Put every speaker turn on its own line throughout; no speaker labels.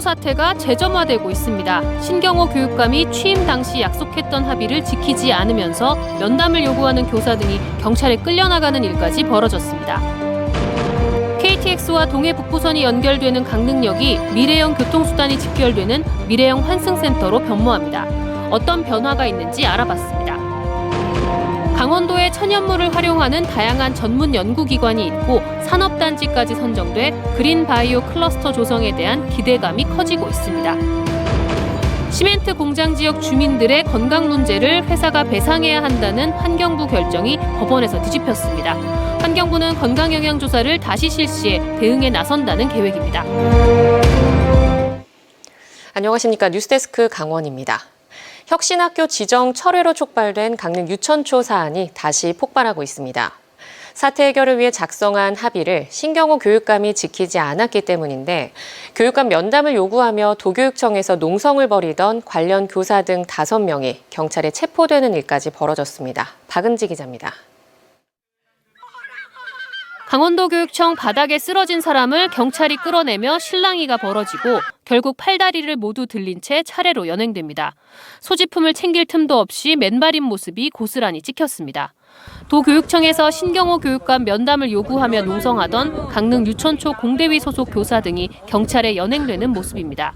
사태가 재점화되고 있습니다. 신경호 교육감이 취임 당시 약속했던 합의를 지키지 않으면서 면담을 요구하는 교사 등이 경찰에 끌려나가는 일까지 벌어졌습니다. KTX와 동해 북부선이 연결되는 강릉역이 미래형 교통수단이 직결되는 미래형 환승센터로 변모합니다. 어떤 변화가 있는지 알아봤습니다. 강원도에 천연물을 활용하는 다양한 전문 연구기관이 있고 산업단지까지 선정돼 그린 바이오 클러스터 조성에 대한 기대감이 커지고 있습니다. 시멘트 공장 지역 주민들의 건강 문제를 회사가 배상해야 한다는 환경부 결정이 법원에서 뒤집혔습니다. 환경부는 건강 영향 조사를 다시 실시해 대응에 나선다는 계획입니다.
안녕하십니까 뉴스데스크 강원입니다. 혁신학교 지정 철회로 촉발된 강릉 유천초 사안이 다시 폭발하고 있습니다. 사태 해결을 위해 작성한 합의를 신경호 교육감이 지키지 않았기 때문인데 교육감 면담을 요구하며 도교육청에서 농성을 벌이던 관련 교사 등 5명이 경찰에 체포되는 일까지 벌어졌습니다. 박은지 기자입니다.
강원도 교육청 바닥에 쓰러진 사람을 경찰이 끌어내며 실랑이가 벌어지고 결국 팔다리를 모두 들린 채 차례로 연행됩니다. 소지품을 챙길 틈도 없이 맨발인 모습이 고스란히 찍혔습니다. 도교육청에서 신경호 교육감 면담을 요구하며 농성하던 강릉 유천초 공대위 소속 교사 등이 경찰에 연행되는 모습입니다.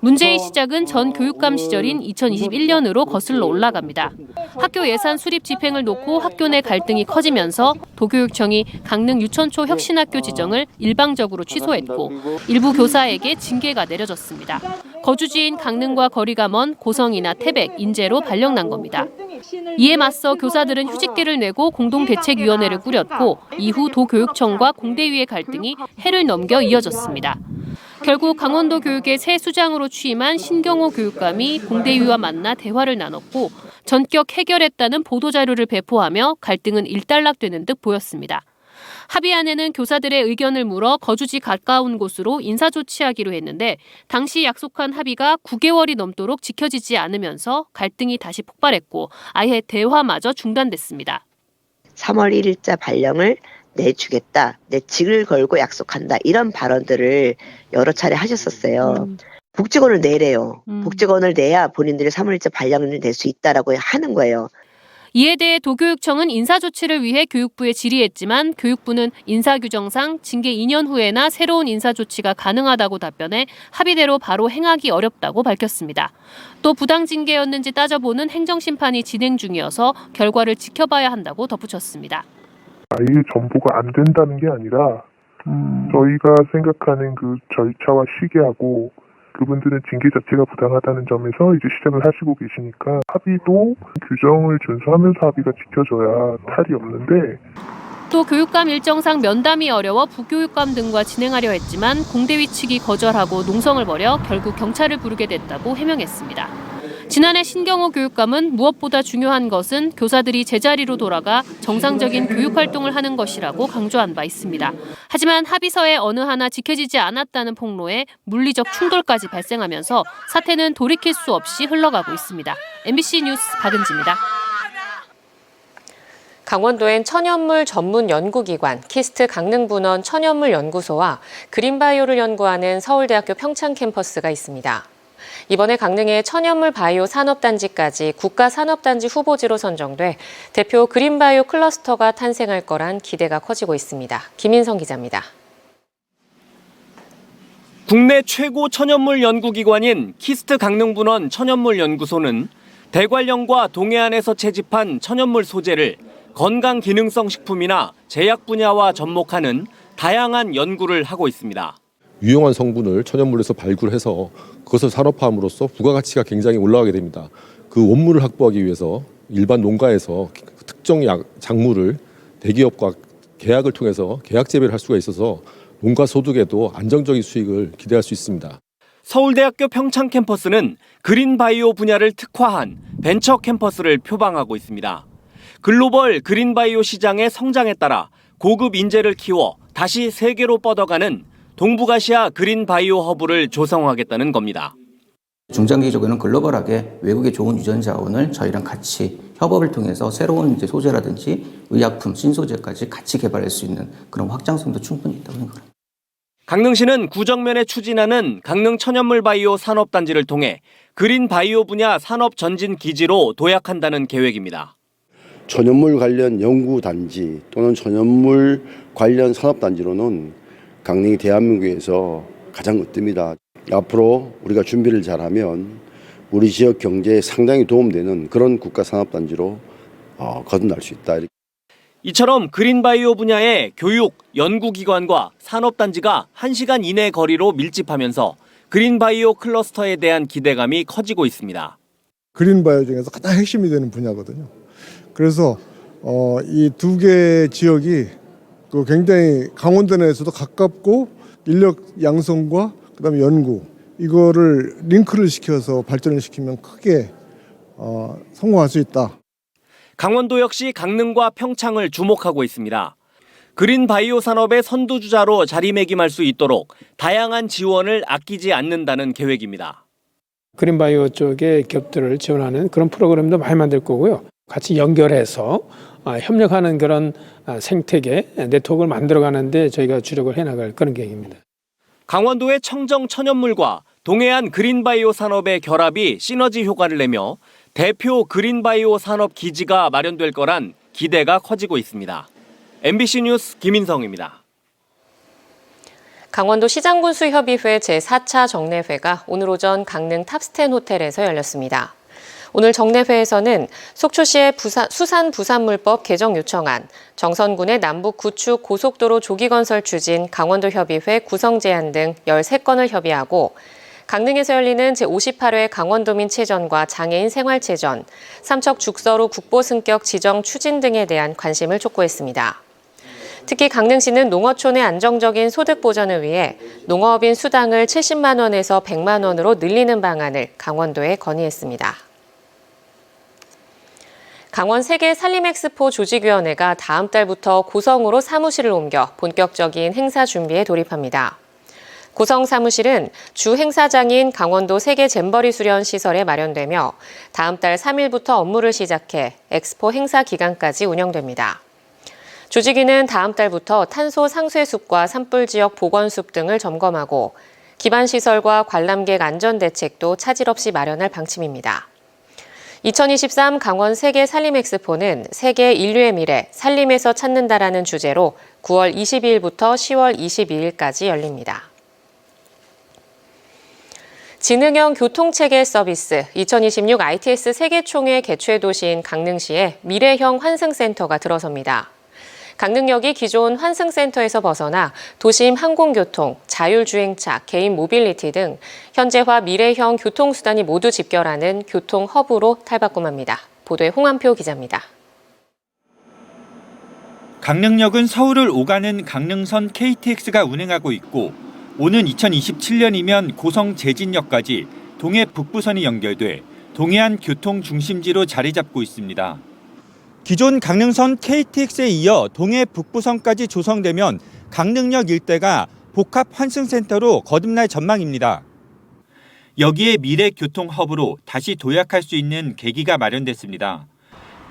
문제의 시작은 전 교육감 시절인 2021년으로 거슬러 올라갑니다. 학교 예산 수립 집행을 놓고 학교 내 갈등이 커지면서 도교육청이 강릉 유천초 혁신학교 지정을 일방적으로 취소했고 일부 교사에게 징계가 내려졌습니다. 거주지인 강릉과 거리가 먼 고성이나 태백, 인제로 발령난 겁니다. 이에 맞서 교사들은 휴직계를 내고 공동대책위원회를 꾸렸고 이후 도교육청과 공대위의 갈등이 해를 넘겨 이어졌습니다. 결국 강원도 교육의 새 수장으로 취임한 신경호 교육감이 공대위와 만나 대화를 나눴고 전격 해결했다는 보도자료를 배포하며 갈등은 일단락되는 듯 보였습니다. 합의안에는 교사들의 의견을 물어 거주지 가까운 곳으로 인사 조치하기로 했는데 당시 약속한 합의가 9개월이 넘도록 지켜지지 않으면서 갈등이 다시 폭발했고 아예 대화마저 중단됐습니다.
3월 1일자 발령을 내주겠다, 내 직을 걸고 약속한다 이런 발언들을 여러 차례 하셨었어요. 복직원을 내래요.
음.
복직원을 내야 본인들이 3월일자 발령을 낼 수 있다라고 하는 거예요.
이에 대해 도교육청은 인사조치를 위해 교육부에 질의했지만 교육부는 인사규정상 징계 2년 후에나 새로운 인사조치가 가능하다고 답변해 합의대로 바로 행하기 어렵다고 밝혔습니다. 또 부당징계였는지 따져보는 행정심판이 진행 중이어서 결과를 지켜봐야 한다고 덧붙였습니다.
아예 전부가 안 된다는 게 아니라 저희가 생각하는 그 절차와 시기하고 그분들은 징계 자체가 부당하다는 점에서 이제 시작을 하시고 계시니까 합의도 규정을 준수하면서 합의가 지켜져야 탈이 없는데
또 교육감 일정상 면담이 어려워 부교육감 등과 진행하려 했지만 공대위 측이 거절하고 농성을 벌여 결국 경찰을 부르게 됐다고 해명했습니다. 지난해 신경호 교육감은 무엇보다 중요한 것은 교사들이 제자리로 돌아가 정상적인 교육 활동을 하는 것이라고 강조한 바 있습니다. 하지만 합의서에 어느 하나 지켜지지 않았다는 폭로에 물리적 충돌까지 발생하면서 사태는 돌이킬 수 없이 흘러가고 있습니다. MBC 뉴스 박은지입니다.
강원도엔 천연물 전문 연구기관 키스트 강릉분원 천연물 연구소와 그린바이오를 연구하는 서울대학교 평창 캠퍼스가 있습니다. 이번에 강릉의 천연물 바이오 산업단지까지 국가산업단지 후보지로 선정돼 대표 그린바이오 클러스터가 탄생할 거란 기대가 커지고 있습니다. 김인성 기자입니다.
국내 최고 천연물 연구기관인 키스트 강릉분원 천연물 연구소는 대관령과 동해안에서 채집한 천연물 소재를 건강 기능성 식품이나 제약 분야와 접목하는 다양한 연구를 하고 있습니다.
유용한 성분을 천연물에서 발굴해서 그것을 산업화함으로써 부가가치가 굉장히 올라가게 됩니다. 그 원물을 확보하기 위해서 일반 농가에서 특정 약, 작물을 대기업과 계약을 통해서 계약 재배를 할 수가 있어서 농가 소득에도 안정적인 수익을 기대할 수 있습니다.
서울대학교 평창 캠퍼스는 그린 바이오 분야를 특화한 벤처 캠퍼스를 표방하고 있습니다. 글로벌 그린 바이오 시장의 성장에 따라 고급 인재를 키워 다시 세계로 뻗어가는 동북아시아 그린 바이오 허브를 조성하겠다는 겁니다.
중장기적으로는 글로벌하게 외국의 좋은 유전 자원을 저희랑 같이 협업을 통해서 새로운 이제 소재라든지 의약품, 신소재까지 같이 개발할 수 있는 그런 확장성도 충분히 있다고 생각합니다.
강릉시는 구정면에 추진하는 강릉 천연물 바이오 산업단지를 통해 그린 바이오 분야 산업 전진 기지로 도약한다는 계획입니다.
천연물 관련 연구 단지 또는 천연물 관련 산업 단지로는 강릉이 대한민국에서 가장 으뜸이다. 앞으로 우리가 준비를 잘하면 우리 지역 경제에 상당히 도움되는 그런 국가 산업 단지로 어, 거듭날 수 있다.
이처럼 그린바이오 분야의 교육, 연구기관과 산업단지가 1시간 이내 거리로 밀집하면서 그린바이오 클러스터에 대한 기대감이 커지고 있습니다.
그린바이오 중에서 가장 핵심이 되는 분야거든요. 그래서 어, 이 두 개 지역이 그 굉장히 강원도 내에서도 가깝고 인력 양성과 그다음에 연구 이거를 링크를 시켜서 발전을 시키면 크게 어, 성공할 수 있다.
강원도 역시 강릉과 평창을 주목하고 있습니다. 그린 바이오 산업의 선두주자로 자리매김할 수 있도록 다양한 지원을 아끼지 않는다는 계획입니다.
그린 바이오 쪽의 기업들을 지원하는 그런 프로그램도 많이 만들 거고요. 같이 연결해서 아, 협력하는 그런 아, 생태계 네트워크를 만들어가는데 저희가 주력을 해나갈 그런 계획입니다.
강원도의 청정 천연물과 동해안 그린바이오 산업의 결합이 시너지 효과를 내며 대표 그린바이오 산업 기지가 마련될 거란 기대가 커지고 있습니다. MBC 뉴스 김인성입니다.
강원도 시장군수협의회 제4차 정례회가 오늘 오전 강릉 탑스텐 호텔에서 열렸습니다. 오늘 정례회에서는 속초시의 부산, 수산 부산물법 개정 요청안, 정선군의 남북 구축 고속도로 조기 건설 추진 강원도 협의회 구성 제안 등 13건을 협의하고 강릉에서 열리는 제58회 강원도민 체전과 장애인 생활 체전, 삼척 죽서로 국보 승격 지정 추진 등에 대한 관심을 촉구했습니다. 특히 강릉시는 농어촌의 안정적인 소득 보전을 위해 농어업인 수당을 70만 원에서 100만 원으로 늘리는 방안을 강원도에 건의했습니다. 강원 세계 산림엑스포 조직위원회가 다음 달부터 고성으로 사무실을 옮겨 본격적인 행사 준비에 돌입합니다. 고성 사무실은 주 행사장인 강원도 세계 잼버리 수련 시설에 마련되며 다음 달 3일부터 업무를 시작해 엑스포 행사 기간까지 운영됩니다. 조직위는 다음 달부터 탄소 상쇄숲과 산불 지역 보건숲 등을 점검하고 기반 시설과 관람객 안전 대책도 차질 없이 마련할 방침입니다. 2023 강원 세계 산림 엑스포는 세계 인류의 미래 산림에서 찾는다라는 주제로 9월 22일부터 10월 22일까지 열립니다. 지능형 교통체계 서비스 2026 ITS 세계총회 개최 도시인 강릉시에 미래형 환승센터가 들어섭니다. 강릉역이 기존 환승센터에서 벗어나 도심 항공교통, 자율주행차, 개인 모빌리티 등 현재화 미래형 교통수단이 모두 집결하는 교통 허브로 탈바꿈합니다. 보도에 홍한표 기자입니다.
강릉역은 서울을 오가는 강릉선 KTX가 운행하고 있고 오는 2027년이면 고성 제진역까지 동해 북부선이 연결돼 동해안 교통 중심지로 자리 잡고 있습니다. 기존 강릉선 KTX에 이어 동해 북부선까지 조성되면 강릉역 일대가 복합 환승센터로 거듭날 전망입니다. 여기에 미래 교통 허브로 다시 도약할 수 있는 계기가 마련됐습니다.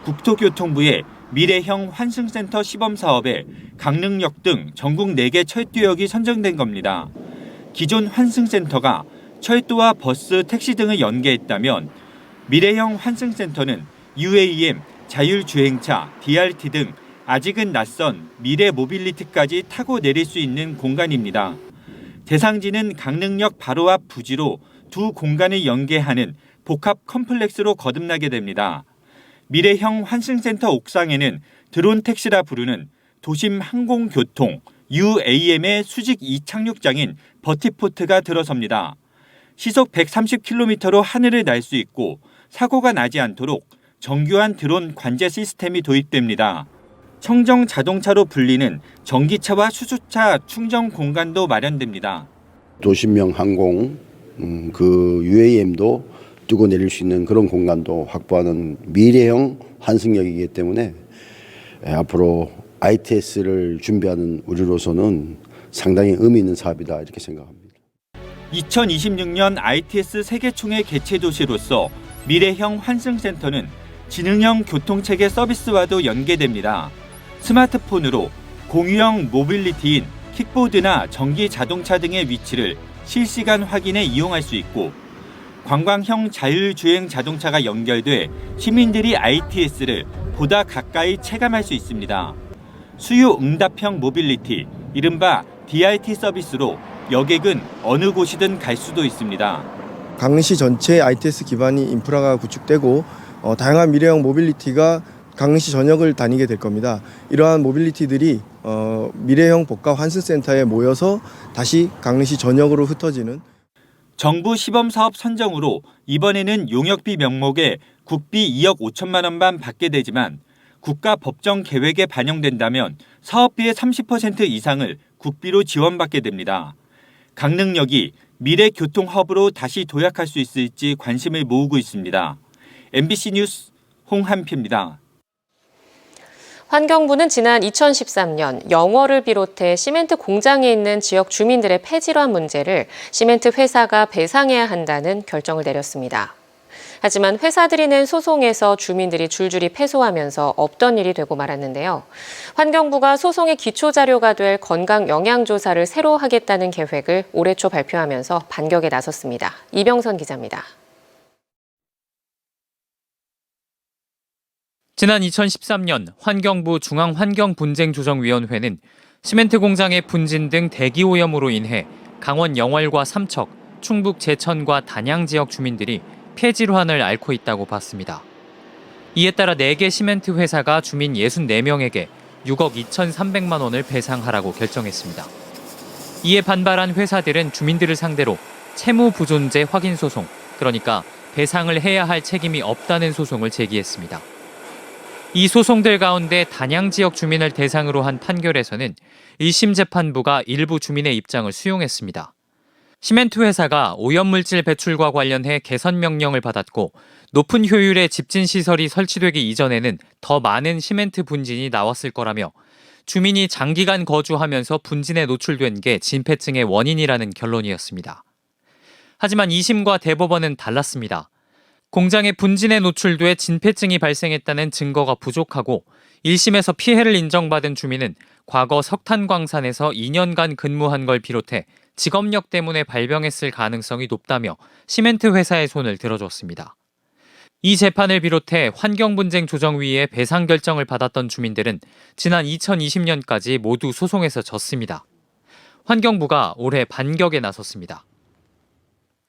국토교통부의 미래형 환승센터 시범 사업에 강릉역 등 전국 4개 철도역이 선정된 겁니다. 기존 환승센터가 철도와 버스, 택시 등을 연계했다면 미래형 환승센터는 UAM, 자율주행차, DRT 등 아직은 낯선 미래 모빌리티까지 타고 내릴 수 있는 공간입니다. 대상지는 강릉역 바로 앞 부지로 두 공간을 연계하는 복합 컴플렉스로 거듭나게 됩니다. 미래형 환승센터 옥상에는 드론 택시라 부르는 도심 항공교통 UAM의 수직 이착륙장인 버티포트가 들어섭니다. 시속 130km로 하늘을 날 수 있고 사고가 나지 않도록 정교한 드론 관제 시스템이 도입됩니다. 청정 자동차로 불리는 전기차와 수소차 충전 공간도 마련됩니다.
도심형 항공 음, 그 UAM도 뜨고 내릴 수 있는 그런 공간도 확보하는 미래형 환승역이기 때문에 예, 앞으로 ITS를 준비하는 우리로서는 상당히 의미 있는 사업이다 이렇게 생각합니다.
2026년 ITS 세계총회 개최 도시로서 미래형 환승센터는 지능형 교통체계 서비스와도 연계됩니다. 스마트폰으로 공유형 모빌리티인 킥보드나 전기 자동차 등의 위치를 실시간 확인해 이용할 수 있고 관광형 자율주행 자동차가 연결돼 시민들이 ITS를 보다 가까이 체감할 수 있습니다. 수요 응답형 모빌리티, 이른바 DRT 서비스로 여객은 어느 곳이든 갈 수도 있습니다.
강릉시 전체 ITS 기반이 인프라가 구축되고 어, 다양한 미래형 모빌리티가 강릉시 전역을 다니게 될 겁니다. 이러한 모빌리티들이 어, 미래형 복합 환승센터에 모여서 다시 강릉시 전역으로 흩어지는
정부 시범 사업 선정으로 이번에는 용역비 명목에 국비 2억 5천만 원만 받게 되지만 국가 법정 계획에 반영된다면 사업비의 30% 이상을 국비로 지원받게 됩니다. 강릉역이 미래 교통 허브로 다시 도약할 수 있을지 관심을 모으고 있습니다. MBC 뉴스 홍한표입니다.
환경부는 지난 2013년 영월을 비롯해 시멘트 공장에 있는 지역 주민들의 폐질환 문제를 시멘트 회사가 배상해야 한다는 결정을 내렸습니다. 하지만 회사들이 낸 소송에서 주민들이 줄줄이 패소하면서 없던 일이 되고 말았는데요. 환경부가 소송의 기초 자료가 될 건강 영양 조사를 새로 하겠다는 계획을 올해 초 발표하면서 반격에 나섰습니다. 이병선 기자입니다.
지난 2013년 환경부 중앙환경분쟁조정위원회는 시멘트 공장의 분진 등 대기 오염으로 인해 강원 영월과 삼척, 충북 제천과 단양 지역 주민들이 폐질환을 앓고 있다고 봤습니다. 이에 따라 4개 시멘트 회사가 주민 64명에게 6억 2,300만 원을 배상하라고 결정했습니다. 이에 반발한 회사들은 주민들을 상대로 채무 부존재 확인 소송, 그러니까 배상을 해야 할 책임이 없다는 소송을 제기했습니다. 이 소송들 가운데 단양 지역 주민을 대상으로 한 판결에서는 1심 재판부가 일부 주민의 입장을 수용했습니다. 시멘트 회사가 오염물질 배출과 관련해 개선 명령을 받았고 높은 효율의 집진 시설이 설치되기 이전에는 더 많은 시멘트 분진이 나왔을 거라며 주민이 장기간 거주하면서 분진에 노출된 게 진폐증의 원인이라는 결론이었습니다. 하지만 2심과 대법원은 달랐습니다. 공장의 분진에 노출돼 진폐증이 발생했다는 증거가 부족하고 1심에서 피해를 인정받은 주민은 과거 석탄광산에서 2년간 근무한 걸 비롯해 직업력 때문에 발병했을 가능성이 높다며 시멘트 회사의 손을 들어줬습니다. 이 재판을 비롯해 환경분쟁조정위의 배상 결정을 받았던 주민들은 지난 2020년까지 모두 소송에서 졌습니다. 환경부가 올해 반격에 나섰습니다.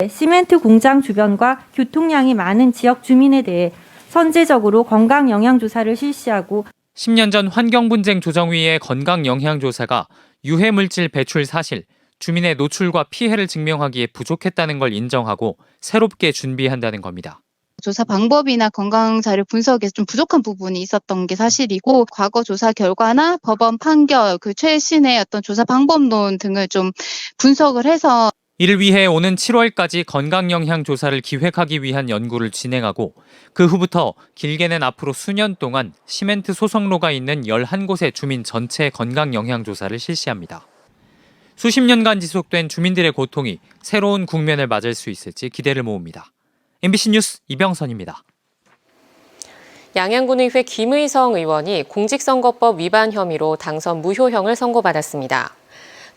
시멘트 공장 주변과 교통량이 많은 지역 주민에 대해 선제적으로 건강 영양 조사를 실시하고
10년 전 환경분쟁 조정위의 건강 영향 조사가 유해 물질 배출 사실, 주민의 노출과 피해를 증명하기에 부족했다는 걸 인정하고 새롭게 준비한다는 겁니다.
조사 방법이나 건강 자료 분석에 좀 부족한 부분이 있었던 게 사실이고 과거 조사 결과나 법원 판결 그 최신의 어떤 조사 방법론 등을 좀 분석을 해서
이를 위해 오는 7월까지 건강 영향 조사를 기획하기 위한 연구를 진행하고 그 후부터 길게는 앞으로 수년 동안 시멘트 소성로가 있는 11곳의 주민 전체 건강 영향 조사를 실시합니다. 수십 년간 지속된 주민들의 고통이 새로운 국면을 맞을 수 있을지 기대를 모읍니다. MBC 뉴스 이병선입니다.
양양군의회 김의성 의원이 공직선거법 위반 혐의로 당선 무효형을 선고받았습니다.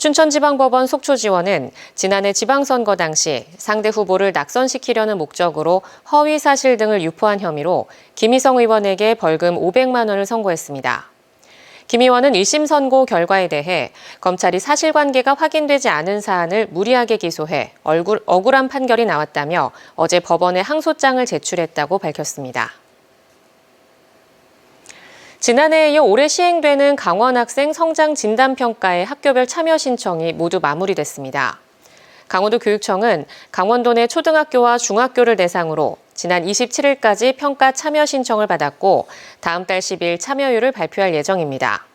춘천지방법원 속초지원은 지난해 지방선거 당시 상대 후보를 낙선시키려는 목적으로 허위 사실 등을 유포한 혐의로 김희성 의원에게 벌금 500만 원을 선고했습니다. 김 의원은 1심 선고 결과에 대해 검찰이 사실관계가 확인되지 않은 사안을 무리하게 기소해 얼굴, 억울한 판결이 나왔다며 어제 법원에 항소장을 제출했다고 밝혔습니다. 지난해에 이어 올해 시행되는 강원 학생 성장 진단 평가의 학교별 참여 신청이 모두 마무리됐습니다. 강원도 교육청은 강원도 내 초등학교와 중학교를 대상으로 지난 27일까지 평가 참여 신청을 받았고 다음 달 10일 참여율을 발표할 예정입니다.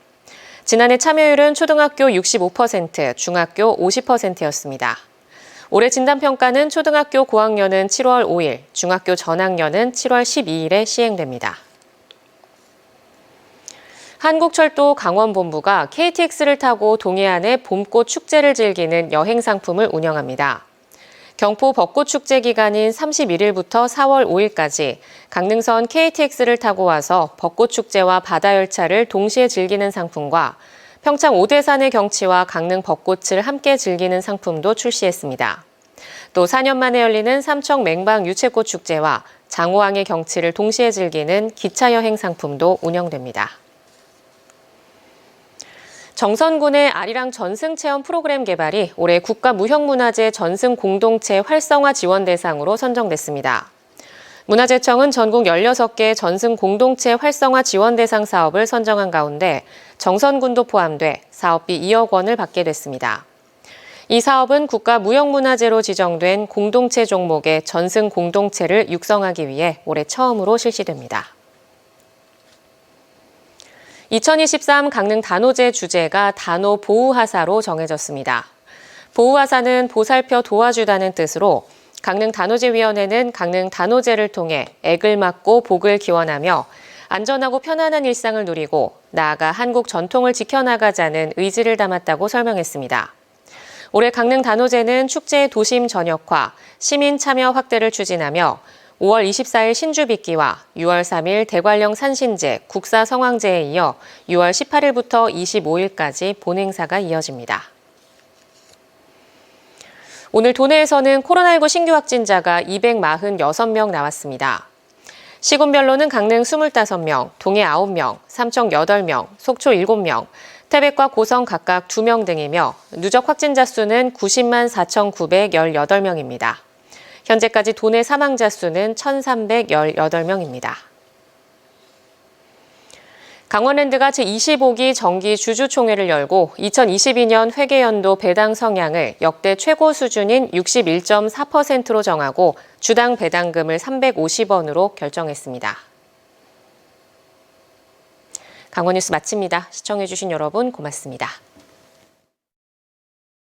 지난해 참여율은 초등학교 65%, 중학교 50%였습니다. 올해 진단평가는 초등학교 고학년은 7월 5일, 중학교 전학년은 7월 12일에 시행됩니다. 한국철도 강원본부가 KTX를 타고 동해안의 봄꽃 축제를 즐기는 여행 상품을 운영합니다. 경포 벚꽃 축제 기간인 31일부터 4월 5일까지 강릉선 KTX를 타고 와서 벚꽃 축제와 바다 열차를 동시에 즐기는 상품과 평창 오대산의 경치와 강릉 벚꽃을 함께 즐기는 상품도 출시했습니다. 또 4년 만에 열리는 삼척 맹방 유채꽃 축제와 장호항의 경치를 동시에 즐기는 기차 여행 상품도 운영됩니다. 정선군의 아리랑 전승 체험 프로그램 개발이 올해 국가 무형문화재 전승 공동체 활성화 지원 대상으로 선정됐습니다. 문화재청은 전국 16개 전승 공동체 활성화 지원 대상 사업을 선정한 가운데 정선군도 포함돼 사업비 2억 원을 받게 됐습니다. 이 사업은 국가 무형문화재로 지정된 공동체 종목의 전승 공동체를 육성하기 위해 올해 처음으로 실시됩니다. 2023 강릉 단오제 주제가 단오 보호하사로 정해졌습니다. 보호하사는 보살펴 도와주다는 뜻으로 강릉 단오제위원회는 강릉 단오제를 통해 액을 막고 복을 기원하며 안전하고 편안한 일상을 누리고 나아가 한국 전통을 지켜나가자는 의지를 담았다고 설명했습니다. 올해 강릉 단오제는 축제의 도심 전역화, 시민 참여 확대를 추진하며 5월 24일 신주비기와 6월 3일 대관령 산신제, 국사 성황제에 이어 6월 18일부터 25일까지 본행사가 이어집니다. 오늘 도내에서는 코로나19 신규 확진자가 246명 나왔습니다. 시군별로는 강릉 25명, 동해 9명, 삼청 8명, 속초 7명, 태백과 고성 각각 2명 등이며 누적 확진자 수는 90만 4,918명입니다. 현재까지 도내 사망자 수는 1,318명입니다. 강원랜드가 제25기 정기 주주총회를 열고 2022년 회계연도 배당 성향을 역대 최고 수준인 61.4%로 정하고 주당 배당금을 350원으로 결정했습니다. 강원뉴스 마칩니다. 시청해주신 여러분 고맙습니다.